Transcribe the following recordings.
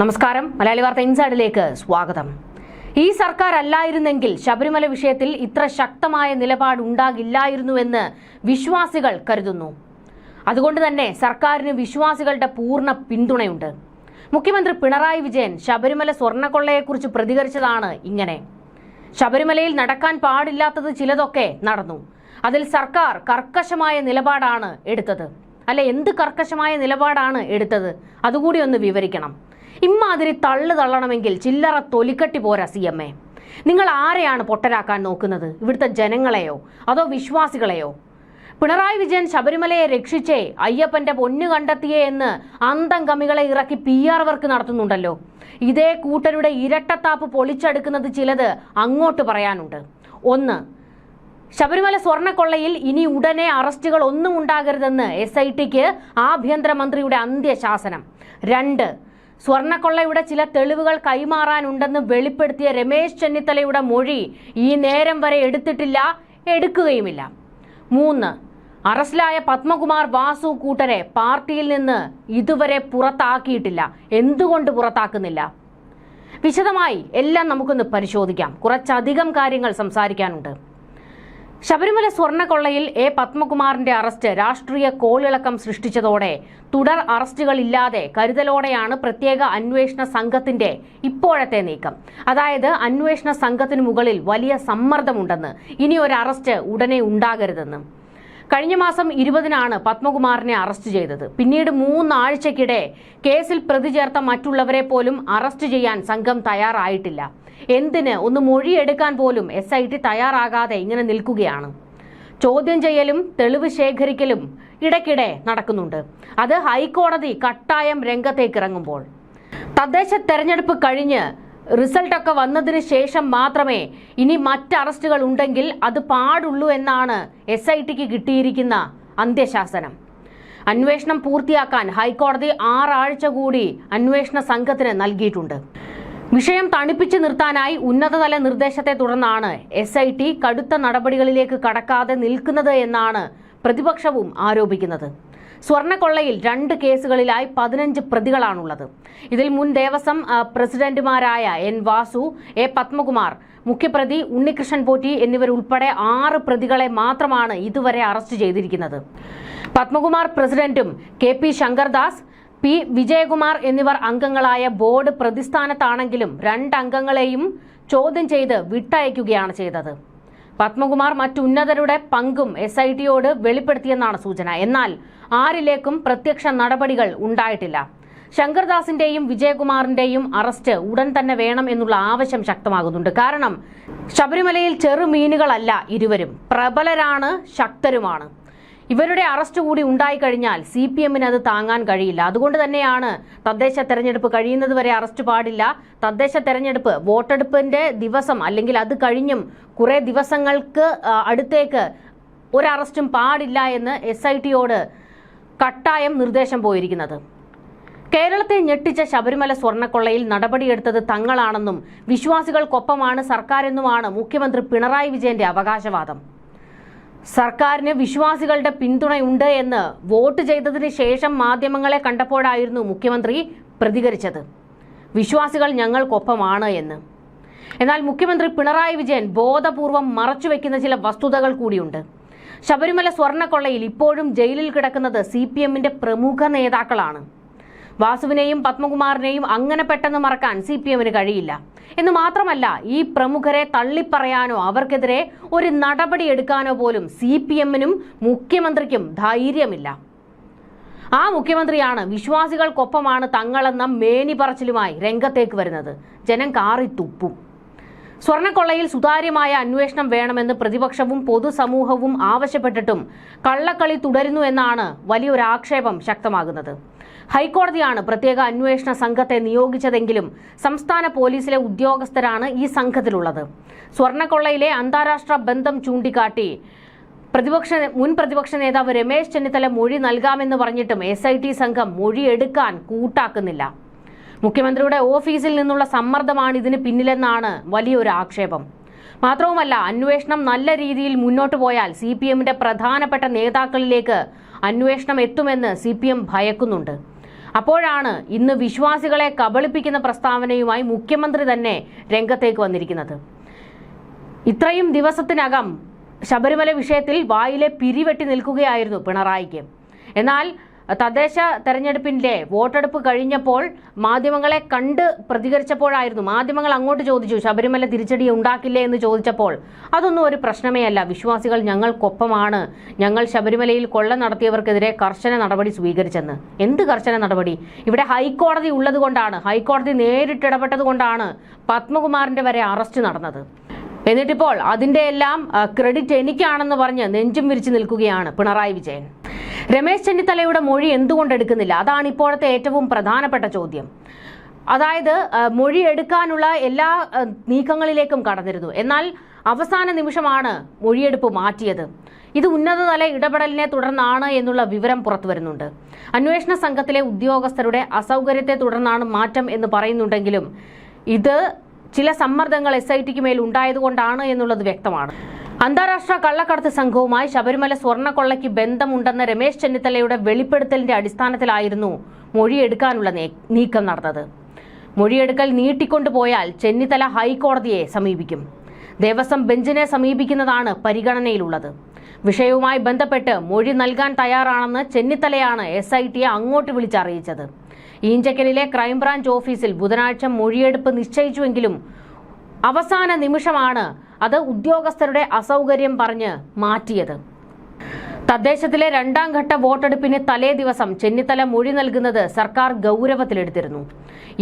നമസ്കാരം. മലയാളി വാർത്ത ഇൻസൈഡിലേക്ക് സ്വാഗതം. ഈ സർക്കാർ അല്ലായിരുന്നെങ്കിൽ ശബരിമല വിഷയത്തിൽ ഇത്ര ശക്തമായ നിലപാട് ഉണ്ടാകില്ലായിരുന്നുവെന്ന് വിശ്വാസികൾ കരുതുന്നു. അതുകൊണ്ട് തന്നെ സർക്കാരിന് വിശ്വാസികളുടെ പൂർണ പിന്തുണയുണ്ട്. മുഖ്യമന്ത്രി പിണറായി വിജയൻ ശബരിമല സ്വർണക്കൊള്ളയെക്കുറിച്ച് പ്രതികരിച്ചതാണ് ഇങ്ങനെ. ശബരിമലയിൽ നടക്കാൻ പാടില്ലാത്തത് ചിലതൊക്കെ നടന്നു. അതിൽ സർക്കാർ കർക്കശമായ നിലപാടാണ് എടുത്തത്. അല്ലെ എന്ത് കർക്കശമായ നിലപാടാണ് എടുത്തത്? അതുകൂടി ഒന്ന് വിവരിക്കണം. ഇമ്മാതിരി തള്ളു തള്ളണമെങ്കിൽ ചില്ലറ തൊലിക്കട്ടി പോരാ സി എം എ. നിങ്ങൾ ആരെയാണ് പൊട്ടരാക്കാൻ നോക്കുന്നത്? ഇവിടുത്തെ ജനങ്ങളെയോ? അതോ വിശ്വാസികളെയോ? പിണറായി വിജയൻ ശബരിമലയെ രക്ഷിച്ചേ അയ്യപ്പന്റെ പൊന്നു കണ്ടെത്തിയേ എന്ന് അന്തം കമ്മികളെ ഇറക്കി പി ആർ വർക്ക് നടത്തുന്നുണ്ടല്ലോ. ഇതേ കൂട്ടരുടെ ഇരട്ടത്താപ്പ് പൊളിച്ചെടുക്കുന്നത് ചിലത് അങ്ങോട്ട് പറയാനുണ്ട്. ഒന്ന് ശബരിമല സ്വർണക്കൊള്ളയിൽ ഇനി ഉടനെ അറസ്റ്റുകൾ ഒന്നും ഉണ്ടാകരുതെന്ന് എസ് ഐ ടിക്ക് ആഭ്യന്തരമന്ത്രിയുടെ അന്ത്യശാസനം. രണ്ട് സ്വർണക്കൊള്ളയുടെ ചില തെളിവുകൾ കൈമാറാനുണ്ടെന്ന് വെളിപ്പെടുത്തിയ രമേശ് ചെന്നിത്തലയുടെ മൊഴി ഈ നേരം വരെ എടുത്തിട്ടില്ല എടുക്കുകയുമില്ല. മൂന്ന് അറസ്റ്റിലായ പത്മകുമാർ വാസു കൂട്ടരെ പാർട്ടിയിൽ നിന്ന് ഇതുവരെ പുറത്താക്കിയിട്ടില്ല. എന്തുകൊണ്ട് പുറത്താക്കുന്നില്ല? വിശദമായി എല്ലാം നമുക്കൊന്ന് പരിശോധിക്കാം. കുറച്ചധികം കാര്യങ്ങൾ സംസാരിക്കാനുണ്ട്. ശബരിമല സ്വർണക്കൊള്ളയിൽ എ പത്മകുമാറിന്റെ അറസ്റ്റ് രാഷ്ട്രീയ കോളിളക്കം സൃഷ്ടിച്ചതോടെ. തുടർ അറസ്റ്റുകളില്ലാതെ കരുതലോടെയാണ് പ്രത്യേക അന്വേഷണ സംഘത്തിന്റെ ഇപ്പോഴത്തെ നീക്കം. അതായത് അന്വേഷണ സംഘത്തിനു മുകളിൽ വലിയ സമ്മർദ്ദമുണ്ടെന്ന്. ഇനി ഒരു അറസ്റ്റ് ഉടനെ ഉണ്ടാകരുതെന്ന്. കഴിഞ്ഞ മാസം ഇരുപതിനാണ് പത്മകുമാറിനെ അറസ്റ്റ് ചെയ്തത്. പിന്നീട് മൂന്നാഴ്ചക്കിടെ കേസിൽ പ്രതി ചേർത്ത മറ്റുള്ളവരെ പോലും അറസ്റ്റ് ചെയ്യാൻ സംഘം തയ്യാറായിട്ടില്ല. എന്തിന്? ഒന്ന് മൊഴിയെടുക്കാൻ പോലും എസ് ഐ ടി തയ്യാറാകാതെ ഇങ്ങനെ നിൽക്കുകയാണ്. ചോദ്യം ചെയ്യലും തെളിവ് ശേഖരിക്കലും ഇടയ്ക്കിടെ നടക്കുന്നുണ്ട്. അത് ഹൈക്കോടതി കട്ടായം രംഗത്തേക്ക് ഇറങ്ങുമ്പോൾ. തദ്ദേശ തെരഞ്ഞെടുപ്പ് കഴിഞ്ഞ് റിസൾട്ടൊക്കെ വന്നതിന് ശേഷം മാത്രമേ ഇനി മറ്റ് അറസ്റ്റുകൾ ഉണ്ടെങ്കിൽ അത് പാടുള്ളൂ എന്നാണ് എസ് ഐ ടിക്ക് കിട്ടിയിരിക്കുന്ന അന്ത്യശാസനം. അന്വേഷണം പൂർത്തിയാക്കാൻ ഹൈക്കോടതി ആറാഴ്ച കൂടി അന്വേഷണ സംഘത്തിന് നൽകിയിട്ടുണ്ട്. വിഷയം തണുപ്പിച്ചു നിർത്താനായി ഉന്നതതല നിർദ്ദേശത്തെ തുടർന്നാണ് എസ് ഐ ടി കടുത്ത നടപടികളിലേക്ക് കടക്കാതെ നിൽക്കുന്നത് എന്നാണ് പ്രതിപക്ഷവും ആരോപിക്കുന്നത്. സ്വർണക്കൊള്ളയിൽ രണ്ട് കേസുകളിലായി പതിനഞ്ച് പ്രതികളാണുള്ളത്. ഇതിൽ മുൻ ദേവസ്വം പ്രസിഡന്റുമാരായ എൻ വാസു എ പത്മകുമാർ മുഖ്യപ്രതി ഉണ്ണികൃഷ്ണൻ പോറ്റി എന്നിവരുൾപ്പെടെ ആറ് പ്രതികളെ മാത്രമാണ് ഇതുവരെ അറസ്റ്റ് ചെയ്തിരിക്കുന്നത്. പത്മകുമാർ പ്രസിഡന്റും K P Shankardas P Vijayakumar എന്നിവർ അംഗങ്ങളായ ബോർഡ് പ്രതിസ്ഥാനത്താണെങ്കിലും രണ്ടംഗങ്ങളെയും ചോദ്യം ചെയ്ത് വിട്ടയക്കുകയാണ് ചെയ്തത്. പത്മകുമാർ മറ്റുന്നതരുടെ പങ്കും എസ് ഐ ടിയോട് വെളിപ്പെടുത്തിയെന്നാണ് സൂചന. എന്നാൽ ആരിലേക്കും പ്രത്യക്ഷ നടപടികൾ ഉണ്ടായിട്ടില്ല. ശങ്കർദാസിന്റെയും വിജയകുമാറിന്റെയും അറസ്റ്റ് ഉടൻ തന്നെ വേണം എന്നുള്ള ആവശ്യം ശക്തമാകുന്നുണ്ട്. കാരണം ശബരിമലയിൽ ചെറുമീനുകളല്ല ഇരുവരും. പ്രബലരാണ് ശക്തരുമാണ്. ഇവരുടെ അറസ്റ്റ് കൂടി ഉണ്ടായിക്കഴിഞ്ഞാൽ സി പി എമ്മിന് അത് താങ്ങാൻ കഴിയില്ല. അതുകൊണ്ട് തന്നെയാണ് തദ്ദേശ തെരഞ്ഞെടുപ്പ് കഴിയുന്നത് വരെ അറസ്റ്റ് പാടില്ല. തദ്ദേശ തെരഞ്ഞെടുപ്പ് വോട്ടെടുപ്പിന്റെ ദിവസം അല്ലെങ്കിൽ അത് കഴിഞ്ഞും കുറെ ദിവസങ്ങൾക്ക് അടുത്തേക്ക് ഒരു അറസ്റ്റും പാടില്ല എന്ന് എസ് ഐ ടിയോട് കട്ടായം നിർദ്ദേശം പോയിരിക്കുന്നത്. കേരളത്തെ ഞെട്ടിച്ച ശബരിമല സ്വർണക്കൊള്ളയിൽ നടപടിയെടുത്തത് തങ്ങളാണെന്നും വിശ്വാസികൾക്കൊപ്പമാണ് സർക്കാരെന്നുമാണ് മുഖ്യമന്ത്രി പിണറായി വിജയന്റെ അവകാശവാദം. സർക്കാരിന് വിശ്വാസികളുടെ പിന്തുണയുണ്ട് എന്ന് വോട്ട് ചെയ്തതിന് ശേഷം മാധ്യമങ്ങളെ കണ്ടപ്പോഴായിരുന്നു മുഖ്യമന്ത്രി പ്രതികരിച്ചത്. വിശ്വാസികൾ ഞങ്ങൾക്കൊപ്പമാണ് എന്ന്. എന്നാൽ മുഖ്യമന്ത്രി പിണറായി വിജയൻ ബോധപൂർവം മറച്ചുവെക്കുന്ന ചില വസ്തുതകൾ കൂടിയുണ്ട്. ശബരിമല സ്വർണക്കൊള്ളയിൽ ഇപ്പോഴും ജയിലിൽ കിടക്കുന്നത് സി പി എമ്മിന്റെ പ്രമുഖ നേതാക്കളാണ്. വാസുവിനെയും പത്മകുമാറിനെയും അങ്ങനെ പെട്ടെന്ന് മറക്കാൻ സി പി എമ്മിന് കഴിയില്ല. എന്ന് മാത്രമല്ല ഈ പ്രമുഖരെ തള്ളിപ്പറയാനോ അവർക്കെതിരെ ഒരു നടപടി എടുക്കാനോ പോലും സി പി എമ്മിനും മുഖ്യമന്ത്രിക്കും ധൈര്യമില്ല. ആ മുഖ്യമന്ത്രിയാണ് വിശ്വാസികൾക്കൊപ്പമാണ് തങ്ങളെന്ന മേനി പറച്ചിലുമായി രംഗത്തേക്ക് വരുന്നത്. ജനം കാറി തുപ്പും സ്വർണക്കൊള്ളയിൽ സുതാര്യമായ അന്വേഷണം വേണമെന്ന് പ്രതിപക്ഷവും പൊതുസമൂഹവും ആവശ്യപ്പെട്ടിട്ടും കള്ളക്കളി തുടരുന്നു എന്നാണ് വലിയൊരു ആക്ഷേപം ശക്തമാകുന്നത്. ഹൈക്കോടതിയാണ് പ്രത്യേക അന്വേഷണ സംഘത്തെ നിയോഗിച്ചതെങ്കിലും സംസ്ഥാന പോലീസിലെ ഉദ്യോഗസ്ഥരാണ് ഈ സംഘത്തിലുള്ളത്. സ്വർണക്കൊള്ളയിലെ അന്താരാഷ്ട്ര ബന്ധം ചൂണ്ടിക്കാട്ടി പ്രതിപക്ഷ മുൻ പ്രതിപക്ഷ നേതാവ് രമേശ് ചെന്നിത്തല മൊഴി നൽകാമെന്ന് പറഞ്ഞിട്ടും എസ് സംഘം മൊഴിയെടുക്കാൻ കൂട്ടാക്കുന്നില്ല. മുഖ്യമന്ത്രിയുടെ ഓഫീസിൽ നിന്നുള്ള സമ്മർദ്ദമാണ് ഇതിന് പിന്നിലെന്നാണ് വലിയൊരു ആക്ഷേപം. മാത്രവുമല്ല അന്വേഷണം നല്ല രീതിയിൽ മുന്നോട്ട് പോയാൽ സി പി എമ്മിന്റെ പ്രധാനപ്പെട്ട നേതാക്കളിലേക്ക് അന്വേഷണം എത്തുമെന്ന് സി പി എം ഭയക്കുന്നുണ്ട്. അപ്പോഴാണ് ഇന്ന് വിശ്വാസികളെ കബളിപ്പിക്കുന്ന പ്രസ്താവനയുമായി മുഖ്യമന്ത്രി തന്നെ രംഗത്തേക്ക് വന്നിരിക്കുന്നത്. ഇത്രയും ദിവസത്തിനകം ശബരിമല വിഷയത്തിൽ വായിലെ പിരിവെട്ടി നിൽക്കുകയായിരുന്നു പിണറായിക്ക്. എന്നാൽ തദ്ദേശ തെരഞ്ഞെടുപ്പിന്റെ വോട്ടെടുപ്പ് കഴിഞ്ഞപ്പോൾ മാധ്യമങ്ങളെ കണ്ട് പ്രതികരിച്ചപ്പോഴായിരുന്നു. മാധ്യമങ്ങൾ അങ്ങോട്ട് ചോദിച്ചു ശബരിമല തിരിച്ചടി ഉണ്ടാക്കില്ലേ? എന്ന് ചോദിച്ചപ്പോൾ അതൊന്നും ഒരു പ്രശ്നമേ അല്ല. വിശ്വാസികൾ ഞങ്ങൾക്കൊപ്പമാണ്. ഞങ്ങൾ ശബരിമലയിൽ കൊള്ള നടത്തിയവർക്കെതിരെ കർശന നടപടി സ്വീകരിച്ചെന്ന്. എന്ത് കർശന നടപടി? ഇവിടെ ഹൈക്കോടതി ഉള്ളതുകൊണ്ടാണ് ഹൈക്കോടതി നേരിട്ടിടപെട്ടത് കൊണ്ടാണ് പത്മകുമാറിന്റെ വരെ അറസ്റ്റ് നടന്നത്. എന്നിട്ടിപ്പോൾ അതിന്റെ എല്ലാം ക്രെഡിറ്റ് എനിക്കാണെന്ന് പറഞ്ഞ് നെഞ്ചും വിരിച്ചു നിൽക്കുകയാണ് പിണറായി വിജയൻ. രമേശ് ചെന്നിത്തലയുടെ മൊഴി എന്തുകൊണ്ട് എടുക്കുന്നില്ല? അതാണ് ഇപ്പോഴത്തെ ഏറ്റവും പ്രധാനപ്പെട്ട ചോദ്യം. അതായത് മൊഴി എടുക്കാനുള്ള എല്ലാ നീക്കങ്ങളിലേക്കും കടന്നിരുന്നു. എന്നാൽ അവസാന നിമിഷമാണ് മൊഴിയെടുപ്പ് മാറ്റിയത്. ഇത് ഉന്നതതല ഇടപെടലിനെ തുടർന്നാണ് എന്നുള്ള വിവരം പുറത്തു വരുന്നുണ്ട്. അന്വേഷണ സംഘത്തിലെ ഉദ്യോഗസ്ഥരുടെ അസൗകര്യത്തെ തുടർന്നാണ് മാറ്റം എന്ന് പറയുന്നുണ്ടെങ്കിലും ഇത് ചില സമ്മർദ്ദങ്ങൾ എസ് ഐ ടിക്ക് മേൽ ഉണ്ടായതുകൊണ്ടാണ് എന്നുള്ളത് വ്യക്തമാണ്. അന്താരാഷ്ട്ര കള്ളക്കടത്ത് സംഘവുമായി ശബരിമല സ്വർണക്കൊള്ളയ്ക്ക് ബന്ധമുണ്ടെന്ന രമേശ് ചെന്നിത്തലയുടെ വെളിപ്പെടുത്തലിന്റെ അടിസ്ഥാനത്തിലായിരുന്നു മൊഴിയെടുക്കാനുള്ള നീക്കം നടന്നത്. മൊഴിയെടുക്കൽ നീട്ടിക്കൊണ്ടുപോയാൽ ചെന്നിത്തല ഹൈക്കോടതിയെ സമീപിക്കും. ദേവസ്വം ബെഞ്ചിനെ സമീപിക്കുന്നതാണ് പരിഗണനയിലുള്ളത്. വിഷയവുമായി ബന്ധപ്പെട്ട് മൊഴി നൽകാൻ തയ്യാറാണെന്ന് ചെന്നിത്തലയാണ് എസ് ഐ ടിയെ അങ്ങോട്ട് വിളിച്ചറിയിച്ചത്. ഈഞ്ചക്കലിലെ ക്രൈംബ്രാഞ്ച് ഓഫീസിൽ ബുധനാഴ്ച മൊഴിയെടുപ്പ് നിശ്ചയിച്ചുവെങ്കിലും അവസാന നിമിഷമാണ് അത് ഉദ്യോഗസ്ഥരുടെ അസൗകര്യം പറഞ്ഞ് മാറ്റിയത്. തദ്ദേശത്തിലെ രണ്ടാം ഘട്ട വോട്ടെടുപ്പിന് തലേ ദിവസം ചെന്നിത്തല മൊഴി നൽകുന്നത് സർക്കാർ ഗൗരവത്തിലെടുത്തിരുന്നു.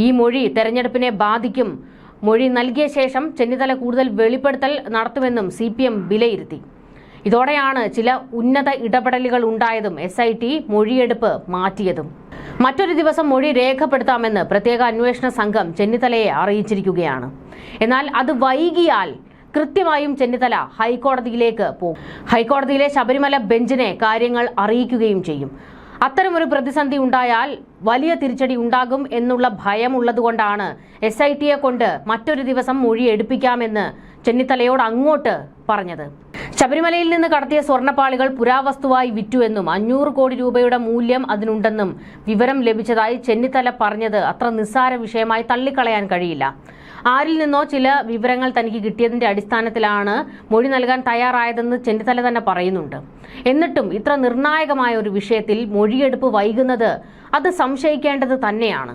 ഈ മൊഴി തെരഞ്ഞെടുപ്പിനെ ബാധിക്കും. മൊഴി നൽകിയ ശേഷം ചെന്നിത്തല കൂടുതൽ വെളിപ്പെടുത്തൽ നടത്തുമെന്നും സി പി എം വിലയിരുത്തി. ഇതോടെയാണ് ചില ഉന്നത ഇടപെടലുകൾ ഉണ്ടായതും എസ് ഐ ടി മൊഴിയെടുപ്പ് മാറ്റിയതും. മറ്റൊരു ദിവസം മൊഴി രേഖപ്പെടുത്താമെന്ന് പ്രത്യേക അന്വേഷണ സംഘം ചെന്നിത്തലയെ അറിയിച്ചിരിക്കുകയാണ്. എന്നാൽ അത് വൈകിയാൽ കൃത്യമായും ചെന്നിത്തല ഹൈക്കോടതിയിലേക്ക് പോകും. ഹൈക്കോടതിയിലെ ശബരിമല ബെഞ്ചിനെ കാര്യങ്ങൾ അറിയിക്കുകയും ചെയ്യും. അത്തരമൊരു പ്രതിസന്ധി ഉണ്ടായാൽ വലിയ തിരിച്ചടി ഉണ്ടാകും എന്നുള്ള ഭയമുള്ളതുകൊണ്ടാണ് എസ് ഐ ടിയെ കൊണ്ട് മറ്റൊരു ദിവസം മൊഴി എടുപ്പിക്കാമെന്ന് ചെന്നിത്തലയോട് അങ്ങോട്ട് പറഞ്ഞത്. ശബരിമലയിൽ നിന്ന് കടത്തിയ സ്വർണപ്പാളികൾ പുരാവസ്തുവായി വിറ്റുവെന്നും അഞ്ഞൂറ് കോടി രൂപയുടെ മൂല്യം അതിനുണ്ടെന്നും വിവരം ലഭിച്ചതായി ചെന്നിത്തല പറഞ്ഞത് അത്ര നിസ്സാര വിഷയമായി തള്ളിക്കളയാൻ കഴിയില്ല. ആരിൽ നിന്നോ ചില വിവരങ്ങൾ തനിക്ക് കിട്ടിയതിന്റെ അടിസ്ഥാനത്തിലാണ് മൊഴി നൽകാൻ തയ്യാറായതെന്ന് ചെന്നിത്തല തന്നെ പറയുന്നുണ്ട്. എന്നിട്ടും ഇത്ര നിർണായകമായ ഒരു വിഷയത്തിൽ മൊഴിയെടുപ്പ് വൈകുന്നത് അത് സംശയിക്കേണ്ടത് തന്നെയാണ്.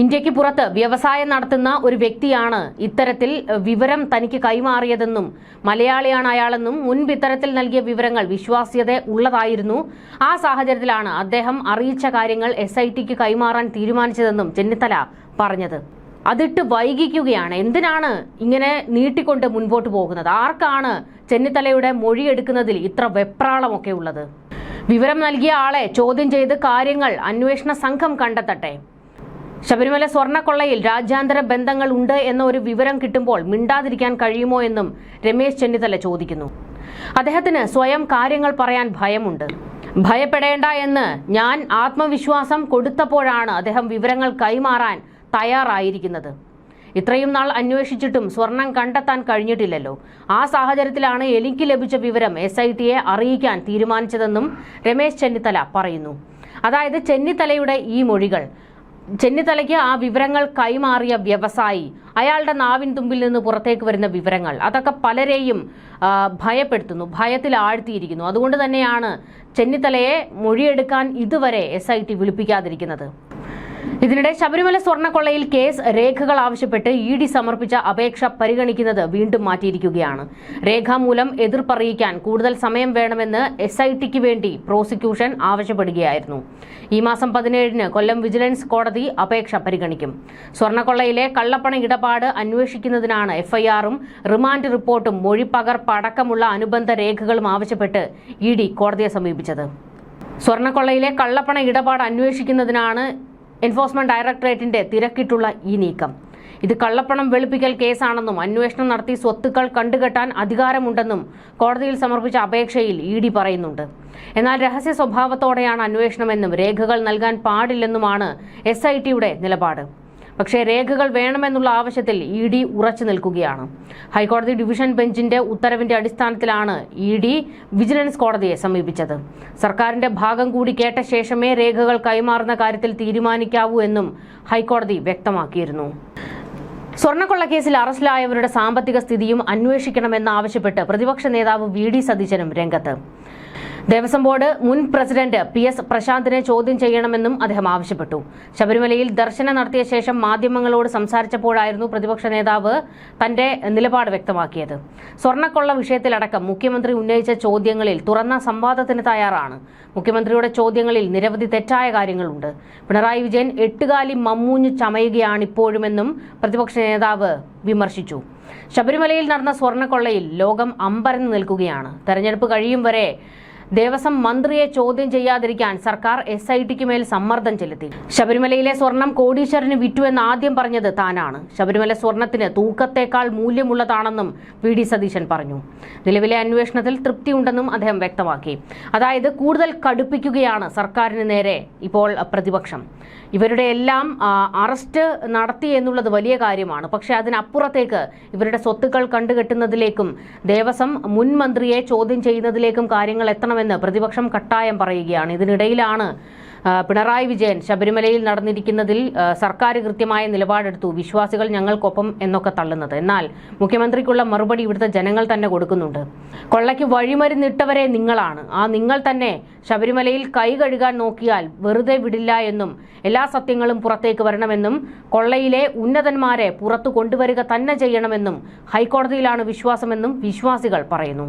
ഇന്ത്യയ്ക്ക് പുറത്ത് വ്യവസായം നടത്തുന്ന ഒരു വ്യക്തിയാണ് ഇത്തരത്തിൽ വിവരം തനിക്ക് കൈമാറിയതെന്നും മലയാളിയാണ് അയാളെന്നും മുൻപ് ഇത്തരത്തിൽ നൽകിയ വിവരങ്ങൾ വിശ്വാസ്യത ഉള്ളതായിരുന്നു. ആ സാഹചര്യത്തിലാണ് അദ്ദേഹം അറിയിച്ച കാര്യങ്ങൾ എസ് കൈമാറാൻ തീരുമാനിച്ചതെന്നും ചെന്നിത്തല പറഞ്ഞത്. അതിട്ട് വൈകിക്കുകയാണ്. എന്തിനാണ് ഇങ്ങനെ നീട്ടിക്കൊണ്ട് മുൻപോട്ട് പോകുന്നത്? ആർക്കാണ് ചെന്നിത്തലയുടെ മൊഴിയെടുക്കുന്നതിൽ ഇത്ര വെപ്രാളമൊക്കെ ഉള്ളത്? വിവരം നൽകിയ ആളെ ചോദ്യം ചെയ്ത് കാര്യങ്ങൾ അന്വേഷണ സംഘം കണ്ടെത്തട്ടെ. ശബരിമല സ്വർണക്കൊള്ളയിൽ രാജ്യാന്തര ബന്ധങ്ങൾ ഉണ്ട് എന്ന ഒരു വിവരം കിട്ടുമ്പോൾ മിണ്ടാതിരിക്കാൻ കഴിയുമോ എന്നും രമേശ് ചെന്നിത്തല ചോദിക്കുന്നു. അദ്ദേഹത്തിന് സ്വയം കാര്യങ്ങൾ പറയാൻ ഭയമുണ്ട്. ഭയപ്പെടേണ്ട എന്ന് ഞാൻ ആത്മവിശ്വാസം കൊടുത്തപ്പോഴാണ് അദ്ദേഹം വിവരങ്ങൾ കൈമാറാൻ തയ്യാറായിരിക്കുന്നത്. ഇത്രയും നാൾ അന്വേഷിച്ചിട്ടും സ്വർണം കണ്ടെത്താൻ കഴിഞ്ഞിട്ടില്ലല്ലോ. ആ സാഹചര്യത്തിലാണ് എനിക്ക് ലഭിച്ച വിവരം എസ് ഐ ടിയെ അറിയിക്കാൻ തീരുമാനിച്ചതെന്നും രമേശ് ചെന്നിത്തല പറയുന്നു. അതായത് ചെന്നിത്തലയുടെ ഈ മൊഴികൾ. ചെന്നിത്തലയ്ക്ക് ആ വിവരങ്ങൾ കൈമാറിയ വ്യവസായി. അയാളുടെ നാവിൻ തുമ്പിൽ നിന്ന് പുറത്തേക്ക് വരുന്ന വിവരങ്ങൾ. അതൊക്കെ പലരെയും ഭയപ്പെടുത്തുന്നു ഭയത്തിൽ ആഴ്ത്തിയിരിക്കുന്നു. അതുകൊണ്ട് തന്നെയാണ് ചെന്നിത്തലയെ മൊഴിയെടുക്കാൻ ഇതുവരെ എസ് ഐ ടി വിളിപ്പിക്കാതിരിക്കുന്നത്. ഇതിനിടെ ശബരിമല സ്വർണക്കൊള്ളയിൽ കേസ് രേഖകൾ ആവശ്യപ്പെട്ട് ഇ ഡി സമർപ്പിച്ച അപേക്ഷ പരിഗണിക്കുന്നത് വീണ്ടും മാറ്റിയിരിക്കുകയാണ്. രേഖാമൂലം എതിർപ്പറിയിക്കാൻ കൂടുതൽ സമയം വേണമെന്ന് എസ് ഐ ടിക്ക് വേണ്ടി പ്രോസിക്യൂഷൻ ആവശ്യപ്പെടുകയായിരുന്നു. ഈ മാസം പതിനേഴിന് കൊല്ലം വിജിലൻസ് കോടതി അപേക്ഷ പരിഗണിക്കും. സ്വർണക്കൊള്ളയിലെ കള്ളപ്പണ ഇടപാട് അന്വേഷിക്കുന്നതിനാണ് എഫ്ഐആറും റിമാൻഡ് റിപ്പോർട്ടും മൊഴിപ്പകർപ്പടക്കമുള്ള അനുബന്ധ രേഖകളും ആവശ്യപ്പെട്ട് ഇ ഡി കോടതിയെ സമീപിച്ചത്. സ്വർണക്കൊള്ളയിലെ കള്ളപ്പണ ഇടപാട് അന്വേഷിക്കുന്നതിനാണ് എൻഫോഴ്സ്മെന്റ് ഡയറക്ടറേറ്റിന്റെ തിരക്കിട്ടുള്ള ഈ നീക്കം. ഇത് കള്ളപ്പണം വെളുപ്പിക്കൽ കേസാണെന്നും അന്വേഷണം നടത്തി സ്വത്തുക്കൾ കണ്ടുകെട്ടാൻ അധികാരമുണ്ടെന്നും കോടതിയിൽ സമർപ്പിച്ച അപേക്ഷയിൽ ഇ ഡി പറയുന്നുണ്ട്. എന്നാൽ രഹസ്യ സ്വഭാവത്തോടെയാണ് അന്വേഷണമെന്നും രേഖകൾ നൽകാൻ പാടില്ലെന്നുമാണ് എസ് ഐ ടിയുടെ നിലപാട്. പക്ഷേ രേഖകൾ വേണമെന്നുള്ള ആവശ്യത്തിൽ ഇ ഡി ഉറച്ചു നിൽക്കുകയാണ്. ഹൈക്കോടതി ഡിവിഷൻ ബെഞ്ചിന്റെ ഉത്തരവിന്റെ അടിസ്ഥാനത്തിലാണ് ഇ ഡി വിജിലൻസ് കോടതിയെ സമീപിച്ചത്. സർക്കാരിന്റെ ഭാഗം കൂടി കേട്ട ശേഷമേ രേഖകൾ കൈമാറുന്ന കാര്യത്തിൽ തീരുമാനിക്കാവൂ എന്നും ഹൈക്കോടതി വ്യക്തമാക്കിയിരുന്നു. സ്വർണക്കൊള്ളക്കേസിൽ അറസ്റ്റിലായവരുടെ സാമ്പത്തിക സ്ഥിതിയും അന്വേഷിക്കണമെന്നാവശ്യപ്പെട്ട് പ്രതിപക്ഷ നേതാവ് വി ഡി സതീശനും രംഗത്ത്. ദേവസ്വം ബോർഡ് മുൻ പ്രസിഡന്റ് പി എസ് പ്രശാന്തിനെ ചോദ്യം ചെയ്യണമെന്നും അദ്ദേഹം ആവശ്യപ്പെട്ടു. ശബരിമലയിൽ ദർശനം നടത്തിയ ശേഷം മാധ്യമങ്ങളോട് സംസാരിച്ചപ്പോഴായിരുന്നു പ്രതിപക്ഷ നേതാവ് തന്റെ നിലപാട് വ്യക്തമാക്കിയത്. സ്വർണക്കൊള്ള വിഷയത്തിലടക്കം മുഖ്യമന്ത്രി ഉന്നയിച്ച ചോദ്യങ്ങളിൽ തുറന്ന സംവാദത്തിന് തയ്യാറാണ്. മുഖ്യമന്ത്രിയുടെ ചോദ്യങ്ങളിൽ നിരവധി തെറ്റായ കാര്യങ്ങളുണ്ട്. പിണറായി വിജയൻ എട്ടുകാലി മമ്മൂഞ്ഞു ചമയുകയാണിപ്പോഴുമെന്നും പ്രതിപക്ഷ നേതാവ് വിമർശിച്ചു. ശബരിമലയിൽ നടന്ന സ്വർണക്കൊള്ളയിൽ ലോകം അമ്പരന്ന് നിൽക്കുകയാണ്. തെരഞ്ഞെടുപ്പ് കഴിയും വരെ ദേവസ്വം മന്ത്രിയെ ചോദ്യം ചെയ്യാതിരിക്കാൻ സർക്കാർ എസ് ഐ ടിക്ക് മേൽ സമ്മർദ്ദം ചെലുത്തി. ശബരിമലയിലെ സ്വർണം കോടീശ്വരന് വിറ്റുവെന്ന് ആദ്യം പറഞ്ഞത് താനാണ്. ശബരിമല സ്വർണത്തിന് തൂക്കത്തേക്കാൾ മൂല്യമുള്ളതാണെന്നും വി ഡി സതീശൻ പറഞ്ഞു. നിലവിലെ അന്വേഷണത്തിൽ തൃപ്തിയുണ്ടെന്നും അദ്ദേഹം വ്യക്തമാക്കി. അതായത് കൂടുതൽ കടുപ്പിക്കുകയാണ് സർക്കാരിന് നേരെ ഇപ്പോൾ പ്രതിപക്ഷം. ഇവരുടെ എല്ലാം അറസ്റ്റ് നടത്തി എന്നുള്ളത് വലിയ കാര്യമാണ്. പക്ഷേ അതിനപ്പുറത്തേക്ക് ഇവരുടെ സ്വത്തുക്കൾ കണ്ടുകെട്ടുന്നതിലേക്കും ദേവസ്വം മുൻ മന്ത്രിയെ ചോദ്യം ചെയ്യുന്നതിലേക്കും കാര്യങ്ങൾ എത്തണമെന്ന് പ്രതിപക്ഷം കട്ടായം പറയുകയാണ്. ഇതിനിടയിലാണ് പിണറായി വിജയൻ ശബരിമലയിൽ നടന്നിരിക്കുന്നതിൽ സർക്കാർ കൃത്യമായ നിലപാടെടുത്തു. വിശ്വാസികൾ ഞങ്ങൾക്കൊപ്പം എന്നൊക്കെ തള്ളുന്നത്. എന്നാൽ മുഖ്യമന്ത്രിക്കുള്ള മറുപടി ഇവിടുത്തെ ജനങ്ങൾ തന്നെ കൊടുക്കുന്നുണ്ട്. കൊള്ളയ്ക്ക് വഴിമരുന്നിട്ടവരെ നിങ്ങളാണ്. ആ നിങ്ങൾ തന്നെ ശബരിമലയിൽ കൈ കഴുകാൻ നോക്കിയാൽ വെറുതെ വിടില്ല എന്നും എല്ലാ സത്യങ്ങളും പുറത്തേക്ക് വരണമെന്നും കൊള്ളയിലെ ഉന്നതന്മാരെ പുറത്തു കൊണ്ടുവരിക തന്നെ ചെയ്യണമെന്നും ഹൈക്കോടതിയിലാണ് വിശ്വാസമെന്നും വിശ്വാസികൾ പറയുന്നു.